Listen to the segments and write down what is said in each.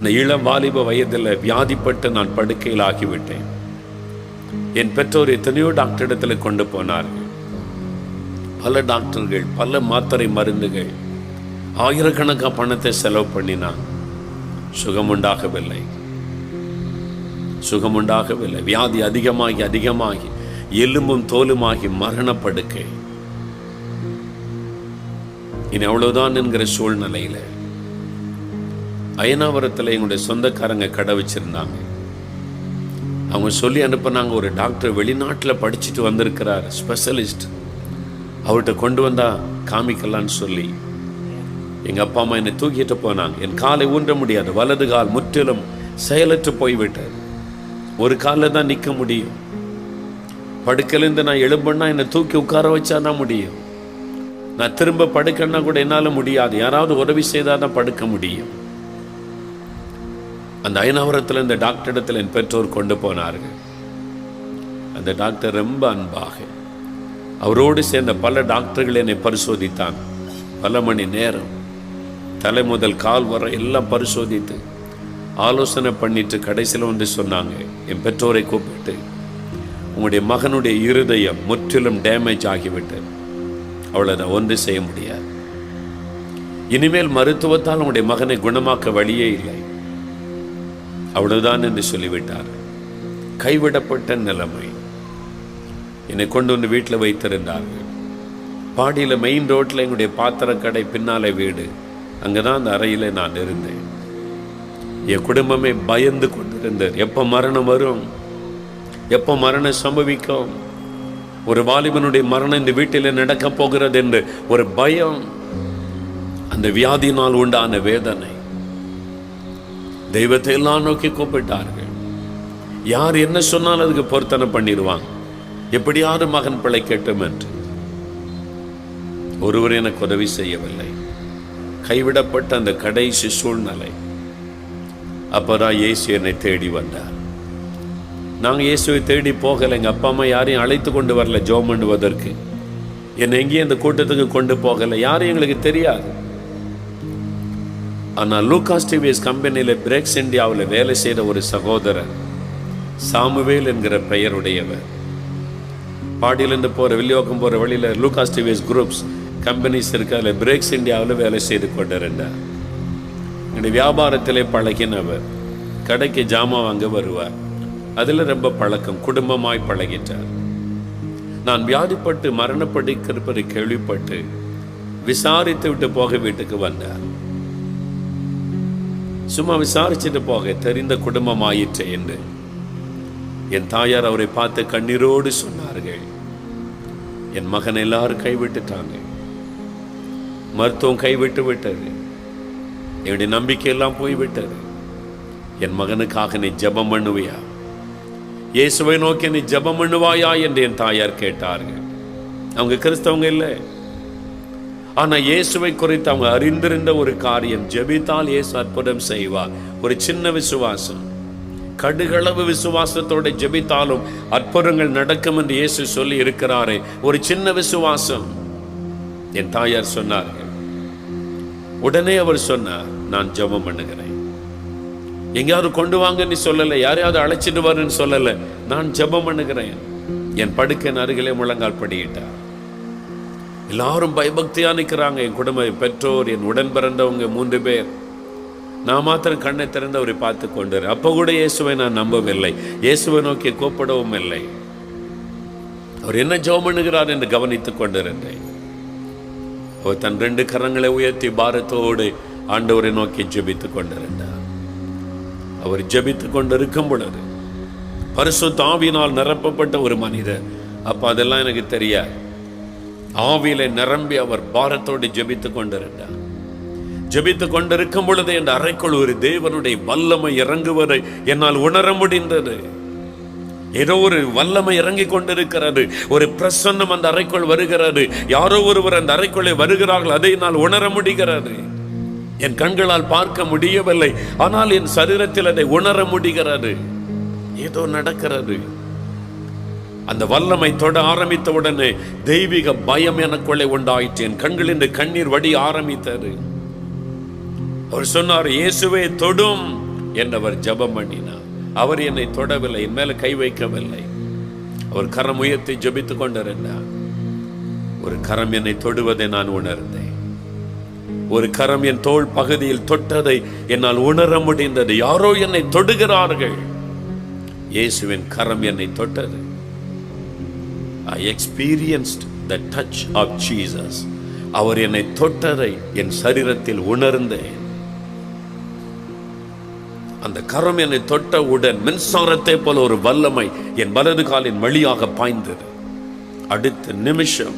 இந்த இளம் வாலிப வயதில் வியாதிப்பட்டு நான் படுக்கையில் ஆகிவிட்டேன் என் பெற்றோர் எத்தனையோ டாக்டரிடத்தில் கொண்டு போனார்கள். பல டாக்டர்கள் பல மாத்திரை மருந்துகள் ஆயிரக்கணக்கான பணத்தை செலவு பண்ணினான். சுகமுண்டாகவில்லை. சுகமுண்டாகவில்லை. வியாதி அதிகமாகி அதிகமாகி எலும்பும் தோலுமாகி மரணப்படுக்கை. இனி அவ்வளவுதான் என்கிற சூழ்நிலையில் அயனாவரத்தில் எங்களுடைய சொந்தக்காரங்க கடை வச்சிருந்தாங்க. அவங்க சொல்லி அனுப்பினாங்க ஒரு டாக்டர் வெளிநாட்டில் படிச்சுட்டு வந்திருக்கிறார் ஸ்பெஷலிஸ்ட். அவர்கிட்ட கொண்டு வந்தால் காமிக்கலான்னு சொல்லி. எங்கள் அப்பா அம்மா என்னை தூக்கிட்டு போனாங்க. என் காலை ஊன்ற முடியாது வலது கால் முற்றிலும் செயலற்று போய்விட்டது. ஒரு காலில் தான் நிற்க முடியும். படுக்கலேருந்து நான் எழும்புன்னா என்னை தூக்கி உட்கார வச்சா தான் முடியும். நான் திரும்ப படுக்கன்னா கூட என்னால் முடியாது. யாராவது உதவி செய்தால் தான் படுக்க முடியும். அந்த அயனாவரத்தில் இந்த டாக்டர் என் பெற்றோர் கொண்டு போனார்கள். அந்த டாக்டர் ரொம்ப அன்பாக அவரோடு சேர்ந்த பல டாக்டர்கள் என்னை பரிசோதித்தான். பல மணி நேரம் தலை முதல் கால் வர எல்லாம் பரிசோதித்து ஆலோசனை பண்ணிட்டு கடைசியில் வந்து சொன்னாங்க என் பெற்றோரை கூப்பிட்டு உங்களுடைய மகனுடைய இருதயம் முற்றிலும் டேமேஜ் ஆகிவிட்டு அவளை அவ்வளோதான் ஒன்று செய்ய முடியாது. இனிமேல் மருத்துவத்தால் உங்களுடைய மகனை குணமாக்க வழியே இல்லை. அவ்வளவுதான் என்று சொல்லிவிட்டார். கைவிடப்பட்ட நிலைமை. என்னை கொண்டு வந்து வீட்டில் வைத்திருந்தார்கள். பாடியில் மெயின் ரோட்டில் எங்களுடைய பாத்திர கடை பின்னாலே வீடு. அங்கே தான் அந்த அறையில் நான் இருந்தேன். என் குடும்பமே பயந்து கொண்டிருந்தது. எப்போ மரணம் வரும்? எப்போ மரணம் சம்பவிக்கும்? ஒரு வாலிபனுடைய மரணம் இந்த வீட்டில் நடக்கப் போகிறது என்று ஒரு பயம். அந்த வியாதியினால் உண்டான வேதனை. தெய்வத்தை எல்லாம் நோக்கி கூப்பிட்டார்கள். யார் என்ன சொன்னாலும் அதுக்கு பொருத்தனை பண்ணிடுவாங்க எப்படியாவது மகன் பிழைக்கட்டும் என்று. ஒருவர் எனக்கு உதவி செய்யவில்லை. கைவிடப்பட்ட அந்த கடைசி சூழ்நிலை. அப்போதான் இயேசு என்னை தேடி வந்தார். நாங்கள் இயேசுவை தேடி போகலை. எங்கள் அப்பா அம்மா யாரையும் அழைத்து கொண்டு வரல ஜோம் பண்ணுவதற்கு. என்னை எங்கேயும் அந்த கூட்டத்துக்கு கொண்டு போகலை. யாரும் எங்களுக்கு தெரியாது. ஆனால் லூகாஸ் டிவிஎஸ் கம்பெனியில் பிரேக்ஸ் இந்தியாவில் வேலை செய்த ஒரு சகோதரர் சாமுவேல் என்கிற பெயருடையவர். பாடியிலேருந்து போகிற வில்லியோக்கம் போகிற வழியில் லூகாஸ் டிவிஎஸ் குரூப்ஸ் கம்பெனிஸ் இருக்கு அதில் பிரேக்ஸ் இந்தியாவில் வேலை செய்து கொண்டிருந்தார். என்னுடைய வியாபாரத்திலே பழகினவர். கடைக்கு ஜாமான் வாங்க வருவார். அதில் ரொம்ப பழக்கம் குடும்பமாய் பழகிட்டார். நான் வியாதிப்பட்டு மரணப்படுத்திருப்பதை கேள்விப்பட்டு விசாரித்து விட்டு போக வீட்டுக்கு வந்தார். சும்மா விசாரிச்சுட்டு போக தெரிந்த குடும்பம் ஆயிற்று என்று. என் தாயார் அவரை பார்த்து கண்ணீரோடு சொன்னார்கள். என் மகன் எல்லாரும் கைவிட்டுட்டாங்க. மருத்துவம் கைவிட்டு விட்டது. என்னுடைய நம்பிக்கையெல்லாம் போய்விட்டது. என் மகனுக்காக நீ ஜபம் பண்ணுவியா? இயேசுவை நோக்கி நீ ஜபம் பண்ணுவாயா? என்று என் தாயார் கேட்டார்கள். அவங்க கிறிஸ்தவங்க இல்லை. ஆனால் இயேசுவை குறித்து அவங்க அறிந்திருந்த ஒரு காரியம் ஜெபித்தால் இயேசு அற்புதம் செய்வார். ஒரு சின்ன விசுவாசம். கடுகளவு விசுவாசத்தோட ஜெபித்தாலும் அற்புதங்கள் நடக்கும் என்று இயேசு சொல்லி இருக்கிறாரே. ஒரு சின்ன விசுவாசம். என் தாயார் சொன்னார்கள். உடனே அவர் சொன்னார் நான் ஜெபம் பண்ணுகிறேன். எங்கேயாவது கொண்டு வாங்கன்னு சொல்லலை யாரையாவது அழைச்சிட்டு வரேன்னு சொல்லலை. நான் ஜெபம் பண்ணுகிறேன். என் படுக்கையின் அருகிலே முழங்கால் படியிட்டார். எல்லாரும் பயபக்தியாக நிற்கிறாங்க என் குடும்ப பெற்றோர் என் உடன் பிறந்தவங்க மூன்று பேர். நான் மாத்திரம் கண்ணை திறந்து அவரை பார்த்து கொண்டு அப்போ கூட இயேசுவை நான் நம்பவில்லை. இயேசுவை நோக்கி கூப்பிடவும் இல்லை. அவர் என்ன ஜெபம் பண்ணுகிறார் என்று கவனித்துக் கொண்டிருந்தேன். அவர் தன் ரெண்டு கரங்களை உயர்த்தி பாரத்தோடு ஆண்டவரை நோக்கி ஜெபித்துக் கொண்டிருந்தார். அவர் ஜெபித்துக் கொண்டிருக்கும் பொழுது பரிசு தாவினால் நிரப்பப்பட்ட ஒரு மனிதர். அப்போ அதெல்லாம் எனக்கு தெரியாது. ஆவியில நிரம்பி அவர் பாரத்தோடு ஜபித்து கொண்டிருந்தார். ஜபித்து கொண்டிருக்கும் பொழுது என் அறைக்குள் ஒரு தேவனுடைய வல்லமை இறங்குவதை என்னால் உணர முடிந்தது. ஏதோ ஒரு வல்லமை இறங்கி கொண்டிருக்கிறது. ஒரு பிரசன்னம் அந்த அறைக்குள் வருகிறது. யாரோ ஒருவர் அந்த அறைக்குள்ளே வருகிறார்கள். அதை நான் உணர முடிகிறது. என் கண்களால் பார்க்க முடியவில்லை. ஆனால் என் சரீரத்தில் அதை உணர முடிகிறது. ஏதோ நடக்கிறது. அந்த வல்லமை தொட ஆரம்பித்த உடனே தெய்வீக பயம் எனக்குள்ளே உண்டாயிற்று. என் கண்களின் கண்ணீர் வடி ஆரம்பித்தது. அவர் சொன்னார் இயேசுவை தொடும் என்றவர் ஜபம் பண்ணினார். அவர் என்னை தொடவில்லை என் மேல கை வைக்கவில்லை. அவர் கரம் உயர்த்தி ஜெபித்துக் கொண்டிருந்தார். ஒரு கரம் என்னை தொடுவதை நான் உணர்ந்தேன். ஒரு கரம் என் தோள் பகுதியில் தொட்டதை என்னால் உணர முடிந்தது. யாரோ என்னை தொடுகிறார்கள். இயேசுவின் கரம் என்னை தொட்டது. I experienced the touch of Jesus அவர் என்னை தொட்டதை என் சரீரத்தில் உணர்ந்தேன். அந்த கரம் என்னை தொட்டவுடன் மின்சாரத்தை போல ஒரு வல்லமை என் வலது காலின் வழியாக பாய்ந்தது. அடுத்த நிமிஷம்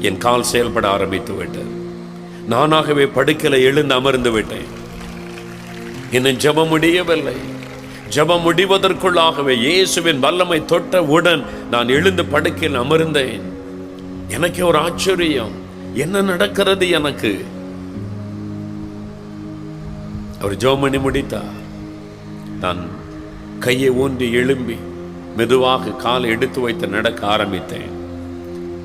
என் கால் செயல்பட ஆரம்பித்து விட்டது. நானாகவே படுக்கலை எழுந்து அமர்ந்து விட்டேன். இன்னும் ஜப முடியவில்லை. ஜெபம் முடிவதற்குள்ளாகவே இயேசுவின் வல்லமை தொட்டவுடன் நான் எழுந்து படுக்கையில் அமர்ந்தேன். எனக்கு ஒரு ஆச்சரியம். என்ன நடக்கிறது எனக்கு? அவர் ஜெபம் பண்ணி முடித்தார். நான் கையை ஊன்றி எழும்பி மெதுவாக காலை எடுத்து வைத்து நடக்க ஆரம்பித்தேன்.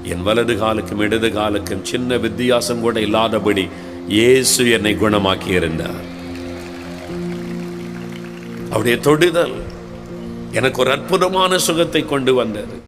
என் வலது காலுக்கும் இடது காலுக்கும் சின்ன வித்தியாசம் கூட இல்லாதபடி இயேசு என்னை குணமாக்கி இருந்தார் அவருடைய தொடுதல் எனக்கு ஒரு அற்புதமான சுகத்தை கொண்டு வந்தது.